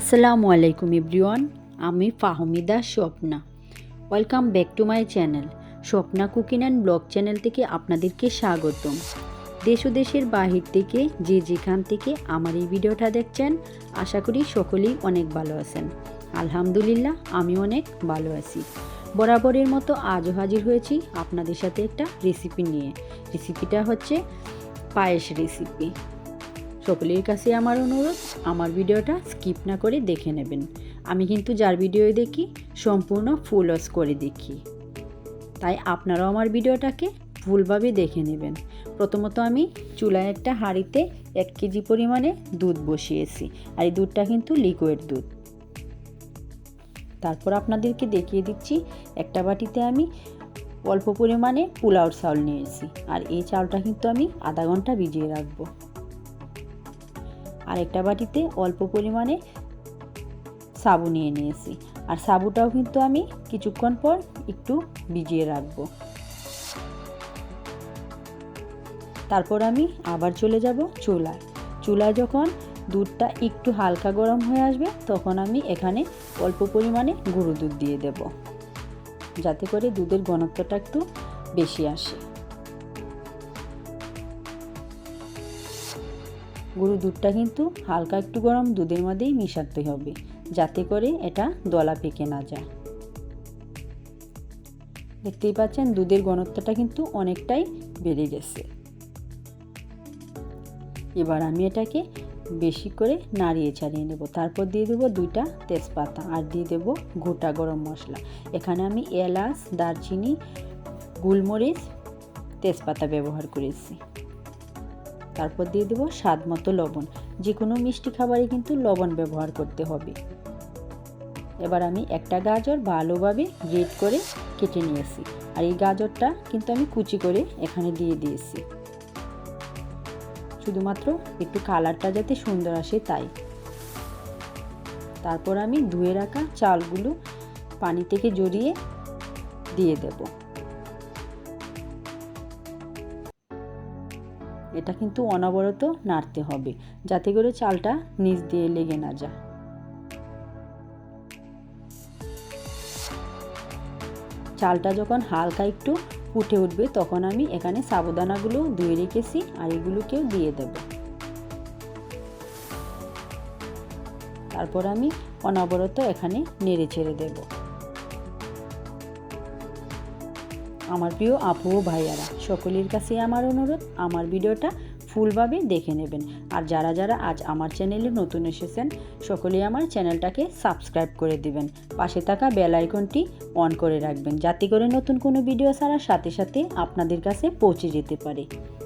আসসালামু আলাইকুম এভরিওয়ান, আমি Fahmida Swapna. Welcome back to my channel Swapna cooking and blog channel থেকে আপনাদেরকে স্বাগতম। দেশ ও দেশের বাহির থেকে যে যেখান থেকে আমার এই ভিডিওটা দেখছেন, আশা করি সকলেই অনেক ভালো আছেন। আলহামদুলিল্লাহ আমি অনেক ভালো আছি। বরাবরের মতো আজও হাজির হয়েছি আপনাদের সাথে একটা রেসিপি নিয়ে। রেসিপিটা হচ্ছে পায়েস রেসিপি সকলের কাছে আমার অনুরোধ, আমার ভিডিওটা স্কিপ না করে দেখে নেবেন। আমি কিন্তু যার ভিডিও দেখি, সম্পূর্ণ ফুল ওয়াশ করে দেখি। তাই আপনারাও আমার ভিডিওটাকে ভুলভাবে দেখে নেবেন। প্রথমত আমি চুলায় একটা হাঁড়িতে এক কেজি পরিমাণে দুধ বসিয়েছি, আর এই দুধটা কিন্তু লিকুইড দুধ। তারপর আপনাদেরকে দেখিয়ে দিচ্ছি, একটা বাটিতে আমি অল্প পরিমাণে পোলাওর চাউল নিয়েছি, আর এই চাউলটা কিন্তু আমি আধা ঘণ্টা ভিজিয়ে রাখব। আর একটা বাটিতে অল্প পরিমাণে সাবু নিয়ে নিয়েছি। আর সাবুটাও কিন্তু আমি কিছুক্ষণ পর একটু ভিজিয়ে রাখব। তারপর আমি আবার চলে যাব চুলায়। চুলায় যখন দুধটা একটু হালকা গরম হয়ে আসবে, তখন আমি এখানে অল্প পরিমাণে গুঁড়ো দুধ দিয়ে দেব। যাতে করে দুধের ঘনত্বটা একটু বেশি আসে। গরু দুধটা কিন্তু হালকা একটু গরম দুধের মধ্যেই মিশাতে হবে, যাতে করে এটা দলা পেকে না যায়। দেখতেই পাচ্ছেন দুধের ঘনত্বটা কিন্তু অনেকটাই বেড়ে গেছে। এবার আমি এটাকে বেশি করে নাড়িয়ে ছাড়িয়ে নেব। তারপর দিয়ে দেবো দুইটা তেজপাতা আর দিয়ে দেবো গোটা গরম মশলা। এখানে আমি এলাচ, দারচিনি, গোলমরিচ, তেজপাতা ব্যবহার করেছি। তারপর দিয়ে দেবো স্বাদ মতো লবণ। যে কোনো মিষ্টি খাবারে কিন্তু লবণ ব্যবহার করতে হবে। এবার আমি একটা গাজর ভালোভাবে গ্রেট করে কেটে নিয়েছি। আর এই গাজরটা কিন্তু আমি কুচি করে এখানে দিয়ে দিয়েছি। শুধুমাত্র একটু কালারটা যাতে সুন্দর আসে তাই। তারপর আমি ধুয়ে রাখা চালগুলো পানি থেকে জড়িয়ে দিয়ে দেবো। এটা কিন্তু অনবরত নাড়তে হবে, যাতে করে চালটা নিচ দিয়ে লেগে না যায়। চালটা যখন হালকা একটু ফুটে উঠবে, তখন আমি এখানে সাবুদানাগুলো ধুয়ে রেখেছি আর এগুলোকেও দিয়ে দেব। তারপর আমি অনবরত এখানে নেড়ে ছেড়ে দেবো। আমার প্রিয় আপু ও ভাইয়ারা, সকলের কাছে আমার অনুরোধ, আমার ভিডিওটা ফুলভাবে দেখে নেবেন। আর যারা যারা আজ আমার চ্যানেলে নতুন এসেছেন, সকলেই আমার চ্যানেলটাকে সাবস্ক্রাইব করে দিবেন। পাশে থাকা বেল আইকনটি অন করে রাখবেন, যাতে করে নতুন কোনো ভিডিও ছাড়ার সাথে সাথে আপনাদের কাছে পৌঁছে যেতে পারে।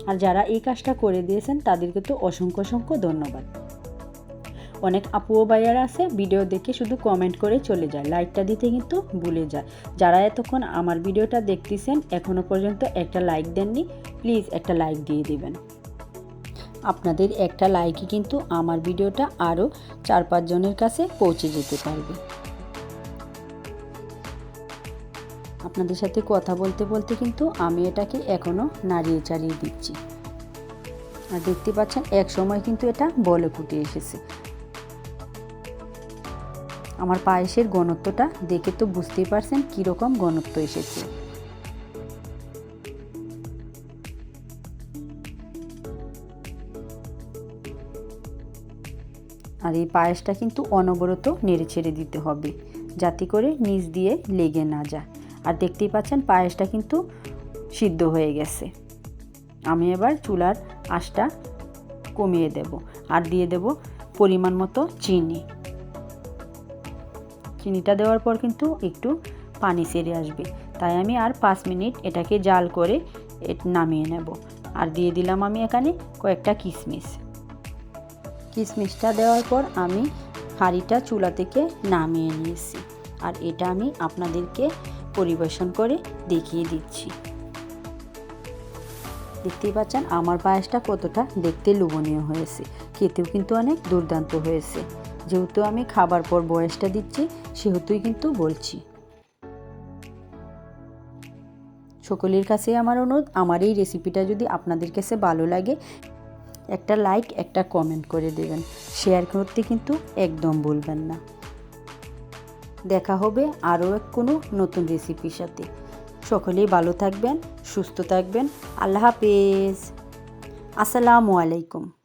আর যারা এই কাজটা করে দিয়েছেন, তাদেরকে তো অসংখ্য অসংখ্য ধন্যবাদ। অনেক আপু ও ভাইয়ারা আছে, ভিডিও দেখে শুধু কমেন্ট করে চলে যায় লাইকটা দিতে কিন্তু ভুলে যায়। যারা এতক্ষণ আমার ভিডিওটা দেখতেছেন এখনও পর্যন্ত একটা লাইক দেননি প্লিজ একটা লাইক দিয়ে দিবেন। আপনাদের একটা লাইকই কিন্তু আমার ভিডিওটা আরও চার পাঁচজনের কাছে পৌঁছে যেতে পারবে। আপনাদের সাথে কথা বলতে বলতে কিন্তু আমি এটাকে এখনও নাড়িয়ে চাড়িয়ে দিচ্ছি। আর দেখতে পাচ্ছেন এক সময় কিন্তু এটা বলে ফুটে এসেছে। আমার পায়েসের ঘনত্বটা দেখে তো বুঝতেই পারছেন কীরকম ঘনত্ব এসেছে। আর এই পায়েসটা কিন্তু অনবরত নেড়ে ছেড়ে দিতে হবে, যাতে করে নিচ দিয়ে লেগে না যায়। আর দেখতেই পাচ্ছেন পায়েসটা কিন্তু সিদ্ধ হয়ে গেছে। আমি এবার চুলার আঁশটা কমিয়ে দেব। আর দিয়ে দেব পরিমাণ মতো চিনি। চিনিটা দেওয়ার পর কিন্তু একটু পানি সেরে আসবে। তাই আমি আর পাঁচ মিনিট এটাকে জাল করে নামিয়ে নেব। আর দিয়ে দিলাম আমি এখানে কয়েকটা কিশমিশ কিশমিশটা দেওয়ার পর আমি হাঁড়িটা চুলা থেকে নামিয়ে নিয়েছি। আর এটা আমি আপনাদেরকে পরিবেশন করে দেখিয়ে দিচ্ছি। দেখতেই পাচ্ছেন আমার পায়েসটা কতটা দেখতে লোভনীয় হয়েছে। খেতেও কিন্তু অনেক দুর্দান্ত হয়েছে। যেহেতু আমি খাবার পর বয়সটা দিচ্ছি, সেহেতুই কিন্তু বলছি। সকলের কাছে আমার অনুরোধ, আমার এই রেসিপিটা যদি আপনাদের কাছে ভালো লাগে, একটা লাইক একটা কমেন্ট করে দেবেন। শেয়ার করতে কিন্তু একদম ভুলবেন না। দেখা হবে আরও এক কোনো নতুন রেসিপির সাথে। সকলেই ভালো থাকবেন, সুস্থ থাকবেন। আল্লাহ হাফেজ। আসসালামু আলাইকুম।